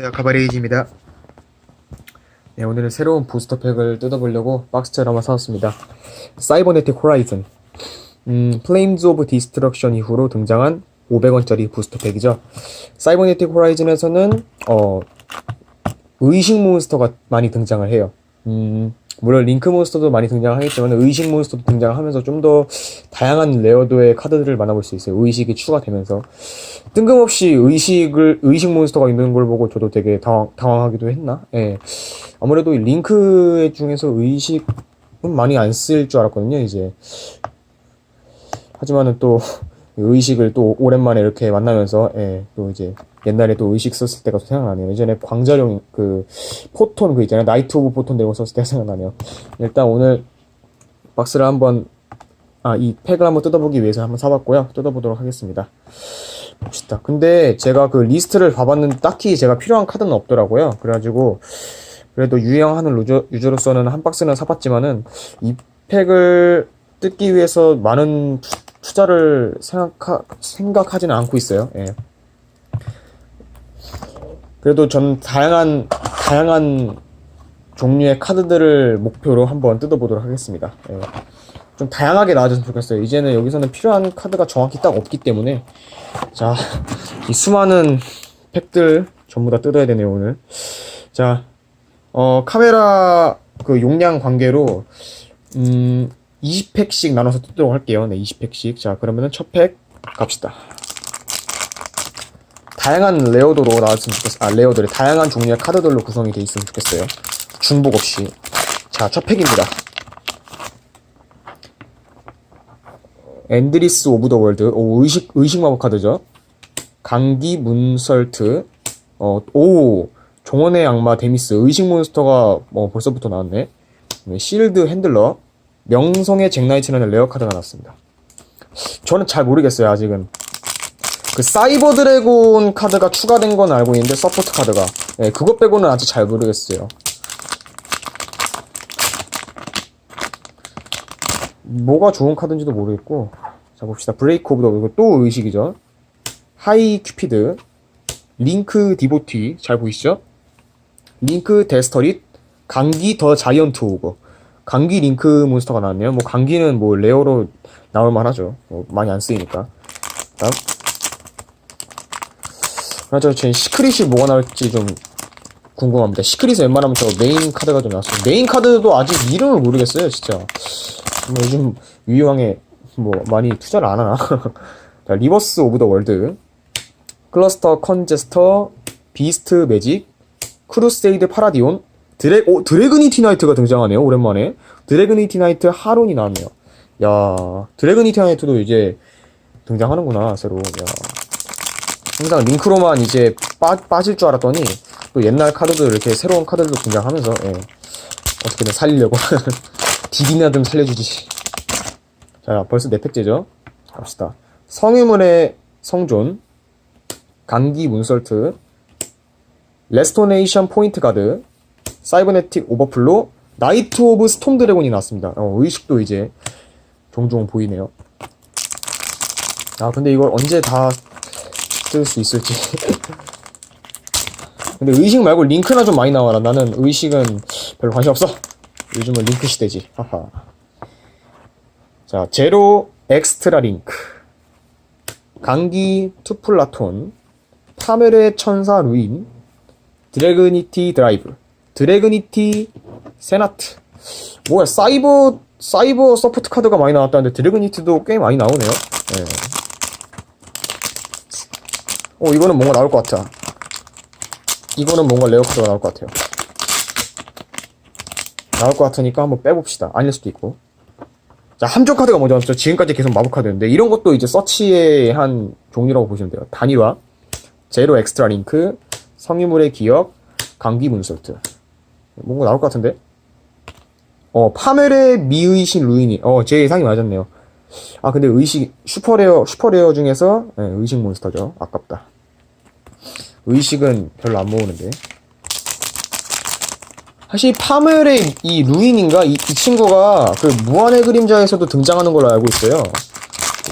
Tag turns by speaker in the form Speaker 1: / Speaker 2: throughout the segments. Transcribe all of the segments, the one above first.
Speaker 1: 네, 가바레이지입니다. 네, 오늘은 새로운 부스터팩을 뜯어보려고 한번 사왔습니다. 사이버네틱 호라이즌. 음, 플레임즈 오브 디스트럭션 이후로 등장한 500원짜리 부스터팩이죠. 사이버네틱 호라이즌에서는, 어, 의식 몬스터가 많이 등장을 해요. 음, 물론 링크 몬스터도 많이 등장하겠지만 의식 몬스터도 등장하면서 좀 더 다양한 레어도의 카드들을 만나볼 수 있어요. 의식이 추가되면서 뜬금없이 의식을 의식 몬스터가 있는 걸 보고 저도 되게 당황, 당황하기도 했나? 예. 아무래도 이 링크 중에서 의식은 많이 안 쓸 줄 알았거든요. 이제 하지만은 또 의식을 또 오랜만에 이렇게 만나면서 예, 또 이제 옛날에 또 의식 썼을 때가 또 생각나네요. 예전에 광자룡 그 포톤 그 있잖아요. 나이트 오브 포톤 데고 썼을 때가 생각나네요. 일단 오늘 박스를 한번 아 이 팩을 한번 뜯어보기 위해서 한번 사봤고요. 뜯어보도록 하겠습니다. 봅시다. 근데 제가 그 리스트를 봐봤는데 딱히 제가 필요한 카드는 없더라고요. 그래가지고 그래도 유행하는 루저, 유저로서는 한 박스는 사봤지만은 이 팩을 뜯기 위해서 많은 투, 투자를 생각하, 생각하지는 않고 있어요. 예. 그래도 전 다양한 다양한 종류의 카드들을 목표로 한번 뜯어보도록 하겠습니다. 예. 좀 다양하게 나와줬으면 좋겠어요. 이제는 여기서는 필요한 카드가 정확히 딱 없기 때문에 자, 이 수많은 팩들 전부 다 뜯어야 되네요, 오늘. 자, 어, 카메라 그 용량 관계로 음, 20팩씩 나눠서 뜯도록 할게요. 네, 20팩씩. 자, 그러면은 첫 팩 갑시다. 다양한 레어도로 나왔으면 좋겠어요. 아, 레어들이 다양한 종류의 카드들로 구성이 돼 있으면 좋겠어요. 중복 없이. 자, 첫 팩입니다. 엔드리스 오브 더 월드. 오, 의식, 의식 마법 카드죠. 강기 문설트. 어, 오, 종원의 악마 데미스. 의식 몬스터가 뭐 벌써부터 나왔네. 네, 실드 핸들러. 명성의 잭나이트라는 레어 카드가 나왔습니다. 저는 잘 모르겠어요, 아직은. 그 사이버 드래곤 카드가 추가된 건 알고 있는데, 서포트 카드가. 네, 그것 빼고는 아직 잘 모르겠어요. 뭐가 좋은 카드인지도 모르겠고. 자, 봅시다. 브레이크 오브 더, 이거 또 의식이죠. 하이 큐피드. 링크 디보티. 잘 보이시죠? 링크 데스터릿. 강기 더 자이언트 오버. 강기 링크 몬스터가 나왔네요. 뭐, 강기는 뭐, 레어로 나올 만하죠. 뭐 많이 안 쓰이니까. 다음. 그나저 제 시크릿이 뭐가 나올지 좀 궁금합니다. 시크릿은 웬만하면 저 메인 카드가 좀 나왔어요. 메인 카드도 아직 이름을 모르겠어요, 진짜. 뭐 요즘 유희왕에 뭐 많이 투자를 안 하나. 자, 리버스 오브 더 월드. 클러스터 컨제스터, 비스트 매직, 크루세이드 파라디온, 드래, 오, 드래그니티 나이트가 등장하네요, 오랜만에. 드래그니티 나이트 하론이 나왔네요. 야, 드래그니티 나이트도 이제 등장하는구나, 새로. 야. 항상 링크로만 이제 빠, 빠질 줄 알았더니, 또 옛날 카드도 이렇게 새로운 카드들도 등장하면서, 예. 어떻게든 살리려고. 딜이나 좀 살려주지. 자, 벌써 네 팩째죠? 갑시다. 성유물의 성존, 강기 문설트, 레스토네이션 포인트 가드, 사이버네틱 오버플로, 나이트 오브 스톰 드래곤이 나왔습니다. 어, 의식도 이제 종종 보이네요. 아, 근데 이걸 언제 다 쓸 수 있을지. 근데 의식 말고 링크나 좀 많이 나와라. 나는 의식은 별로 관심 없어. 요즘은 링크 시대지. 하하. 자, 제로 엑스트라 링크. 강기 투플라톤. 파멸의 천사 루인. 드래그니티 드라이브. 드래그니티 세나트. 뭐야, 사이버, 사이버 서포트 카드가 많이 나왔다는데 드래그니티도 꽤 많이 나오네요. 네. 어, 이거는 뭔가 나올 것 같아. 이거는 뭔가 레어 카드가 나올 것 같아요. 나올 것 같으니까 한번 빼봅시다. 아닐 수도 있고. 자, 함정 카드가 먼저 나왔죠. 지금까지 계속 마법 카드였는데, 이런 것도 이제 서치의 한 종류라고 보시면 돼요. 단일화, 제로 엑스트라 링크, 성유물의 기억, 강기 문설트. 뭔가 나올 것 같은데? 어, 파멜의 미의신 루인이, 어, 제 예상이 맞았네요. 아, 근데 의식, 슈퍼레어, 슈퍼레어 중에서, 네, 의식 몬스터죠. 아깝다. 의식은 별로 안 모으는데. 사실 파멸의 이 루인인가 이, 이 친구가 그 무한의 그림자에서도 등장하는 걸로 알고 있어요.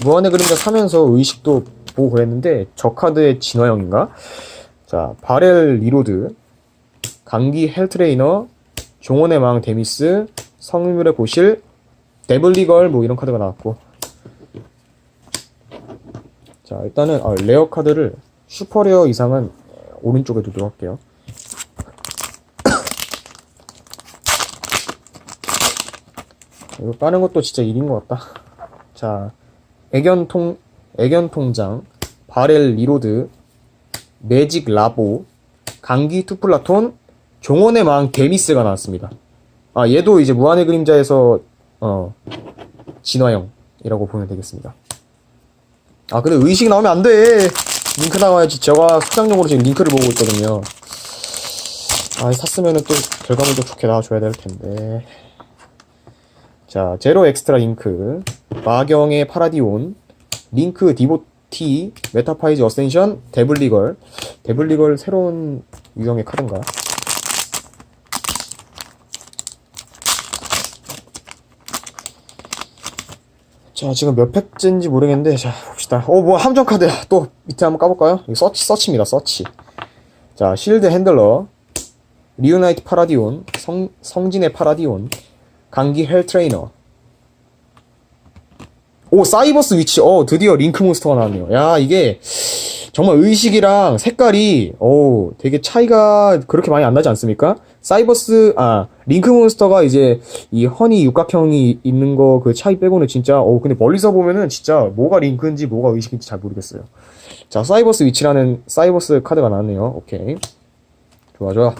Speaker 1: 무한의 그림자 사면서 의식도 보고 그랬는데 저 카드의 진화형인가? 자 자, 바렐 리로드, 강기 헬트레이너, 종원의 망 데미스, 성유물의 고실, 데블리걸 뭐 이런 카드가 나왔고. 자, 일단은 아, 레어 카드를 슈퍼레어 이상은 오른쪽에 두도록 할게요. 이거 까는 것도 진짜 일인 것 같다. 자, 애견통, 애견통장, 바렐 리로드, 매직 라보, 강기 투플라톤, 종원의 망 데미스가 나왔습니다. 아, 얘도 이제 무한의 그림자에서, 어, 진화형이라고 보면 되겠습니다. 아, 근데 의식 나오면 안 돼! 링크 나와야지. 제가 소장용으로 지금 링크를 보고 있거든요. 아, 샀으면은 또 결과물도 좋게 나와줘야 될 텐데. 자, 제로 엑스트라 링크, 마경의 파라디온, 링크 디보티, 메타파이즈 어센션, 데블리걸. 데블리걸 새로운 유형의 카드인가? 자, 지금 몇 팩째인지 모르겠는데, 자, 봅시다. 어, 뭐, 함정 카드야. 또, 밑에 한번 까볼까요? 이거 서치, 서치입니다, 서치. 자, 실드 핸들러, 리오나이트 파라디온, 성, 성진의 파라디온, 강기 헬 트레이너. 오, 사이버스 위치. 어, 드디어 링크 몬스터가 나왔네요. 야, 이게, 정말 의식이랑 색깔이, 오, 되게 차이가 그렇게 많이 안 나지 않습니까? 사이버스, 아, 링크 몬스터가 이제, 이 허니 육각형이 있는 거 그 차이 빼고는 진짜, 오, 근데 멀리서 보면은 진짜 뭐가 링크인지 뭐가 의식인지 잘 모르겠어요. 자, 사이버스 위치라는 사이버스 카드가 나왔네요. 오케이. 좋아, 좋아.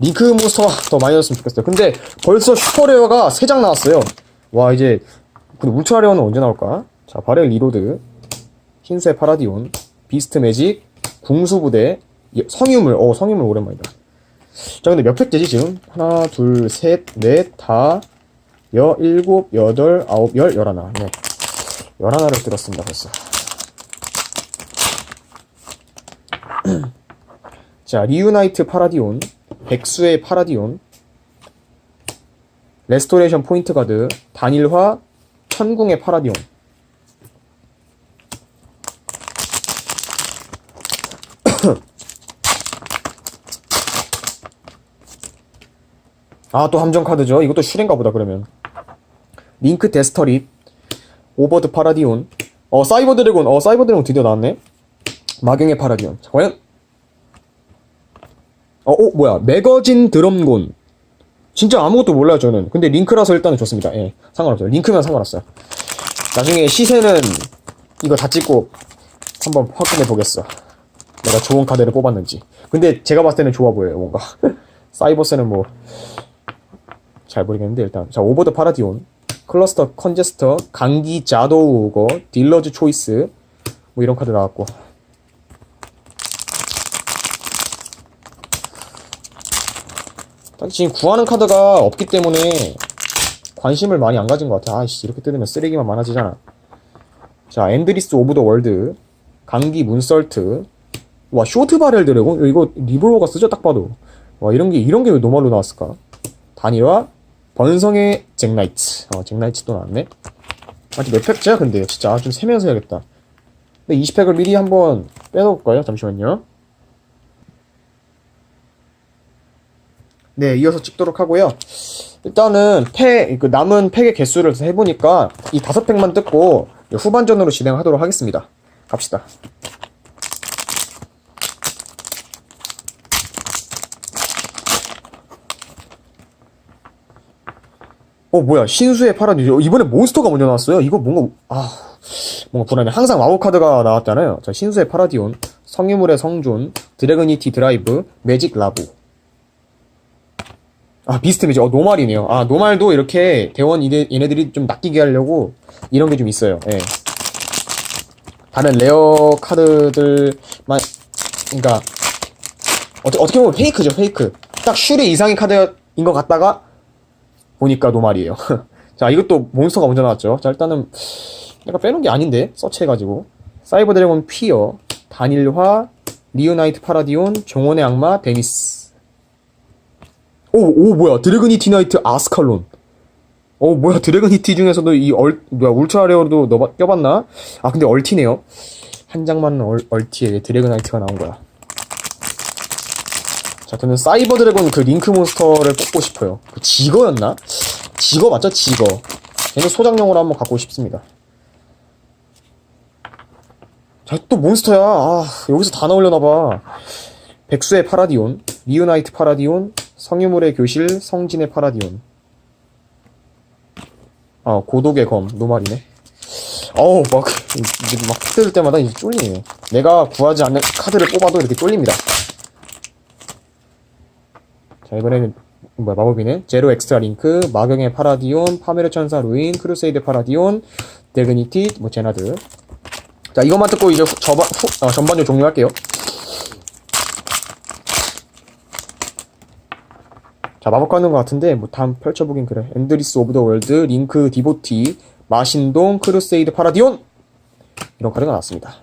Speaker 1: 링크 몬스터가 더 많이 넣었으면 좋겠어요. 근데 벌써 슈퍼레어가 3장 나왔어요. 와, 이제, 근데 울트라레어는 언제 나올까? 자, 바렐 리로드, 흰쇠 파라디온, 비스트 매직, 궁수부대, 예, 성유물, 어, 성유물 오랜만이다. 자, 근데 몇 팩째지, 지금? 하나, 둘, 셋, 넷, 다, 여, 일곱, 여덟, 아홉, 열, 열하나. 네. 열하나를 들었습니다, 벌써. 자, 리유나이트 파라디온, 백수의 파라디온, 레스토레이션 포인트 가드, 단일화, 천궁의 파라디온. 아, 또 함정 카드죠. 이것도 슈렌가 보다, 그러면. 링크 데스터릿, 오버드 파라디온, 어, 사이버 드래곤, 어, 사이버 드래곤 드디어 나왔네. 마경의 파라디온. 자, 과연? 어, 어, 뭐야. 매거진 드럼곤. 진짜 아무것도 몰라요, 저는. 근데 링크라서 일단은 좋습니다. 예. 상관없어요. 링크면 상관없어요. 나중에 시세는 이거 다 찍고 한번 확인해 보겠어. 내가 좋은 카드를 뽑았는지. 근데 제가 봤을 때는 좋아 보여요, 뭔가. 사이버스는 뭐, 잘 모르겠는데, 일단. 자, 오버더 파라디온, 클러스터 컨제스터, 강기 자도우 오거, 딜러즈 초이스, 뭐 이런 카드 나왔고. 딱 지금 구하는 카드가 없기 때문에 관심을 많이 안 가진 것 같아. 아이씨, 이렇게 뜯으면 쓰레기만 많아지잖아. 자, 앤드리스 오브 더 월드, 강기 문설트, 와, 쇼트 바렐 드래곤? 이거 리볼버가 쓰죠, 딱 봐도. 와, 이런 게, 이런 게 왜 노말로 나왔을까? 단일화, 번성의 잭나이츠. 어, 잭나이츠 또 나왔네. 아직 몇 팩째야, 근데? 진짜, 아, 좀 세면서 해야겠다. 근데 20팩을 미리 한번 빼놓을까요? 잠시만요. 네, 이어서 찍도록 하고요. 일단은 팩, 그 남은 팩의 개수를 해보니까 이 다섯 팩만 뜯고 후반전으로 진행하도록 하겠습니다. 갑시다. 어, 뭐야. 신수의 파라디. 이번에 몬스터가 먼저 나왔어요. 이거 뭔가, 아, 뭔가 불안해. 항상 마법 카드가 나왔잖아요. 자, 신수의 파라디온, 성유물의 성존, 드래그니티 드라이브, 매직 라보. 아, 비스트 매직. 어, 노말이네요. 아, 노말도 이렇게 대원 이네, 얘네들이 좀 낚이게 하려고 이런 게 좀 있어요. 예. 다른 레어 카드들만, 그니까, 어떻게, 어떻게 보면 페이크죠, 페이크. 딱 슈리 이상의 카드인 것 같다가, 보니까 노말이에요. 자, 이것도 몬스터가 먼저 나왔죠. 자, 일단은, 내가 빼놓은 게 아닌데, 서치해가지고. 사이버 드래곤 피어, 단일화, 리오나이트 파라디온, 종원의 악마, 데미스. 오, 오, 뭐야. 드래그니티 나이트 아스칼론. 어, 뭐야. 드래그니티 중에서도 이 얼, 뭐야. 울트라 레어도 넣어, 껴봤나? 아, 근데 얼티네요. 한 장만 얼, 얼티에 드래그나이트가 나온 거야. 자, 저는 사이버 드래곤 그 링크 몬스터를 뽑고 싶어요. 그 지거였나? 지거 맞죠? 지거. 얘는 소장용으로 한번 갖고 싶습니다. 자, 또 몬스터야. 아, 여기서 다 나오려나봐. 백수의 파라디온, 리우나이트 파라디온, 성유물의 교실, 성진의 파라디온. 아, 고독의 검, 노말이네. 어우, 막, 이게 막 뜯을 때마다 이제 쫄리네. 내가 구하지 않는 카드를 뽑아도 이렇게 쫄립니다. 자, 이번에는, 뭐야, 마법이네. 제로 엑스트라 링크, 마경의 파라디온, 파메르 천사 루인, 크루세이드 파라디온, 데그니티, 뭐, 제나드. 자, 이것만 듣고 이제 후- 저반, 후, 어, 전반전 종료할게요. 자, 마법 가는 것 같은데, 뭐, 다음 펼쳐보긴 그래. 엔드리스 오브 더 월드, 링크 디보티, 마신동, 크루세이드 파라디온! 이런 카드가 나왔습니다.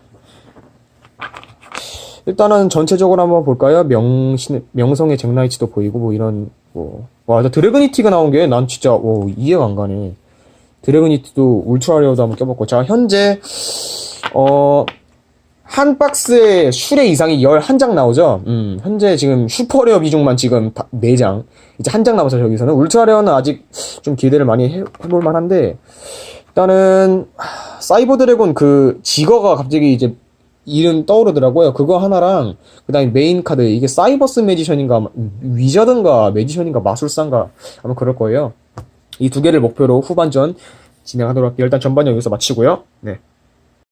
Speaker 1: 일단은 전체적으로 한번 볼까요? 명신, 명성의 잭나이츠도 보이고, 뭐, 이런, 뭐. 와, 저 드래그니티가 나온 게 난 진짜, 오, 이해가 안 가네. 드래그니티도 울트라리어도 한번 껴봤고. 자, 현재, 어, 한 박스에 슈레 이상이 11장 나오죠? 음, 현재 지금 슈퍼레어 비중만 지금 다, 4장. 이제 한 장 남아서 저기서는. 울트라레어는 아직 좀 기대를 많이 해, 해볼 만 한데, 일단은, 하, 사이버 드래곤 그 지거가 갑자기 이제 이름 떠오르더라고요. 그거 하나랑, 그 다음에 메인 카드, 이게 사이버스 매지션인가, 위저든가, 매지션인가, 마술사인가, 아마 그럴 거예요. 이 두 개를 목표로 후반전 진행하도록 할게요. 일단 전반전 여기서 마치고요. 네.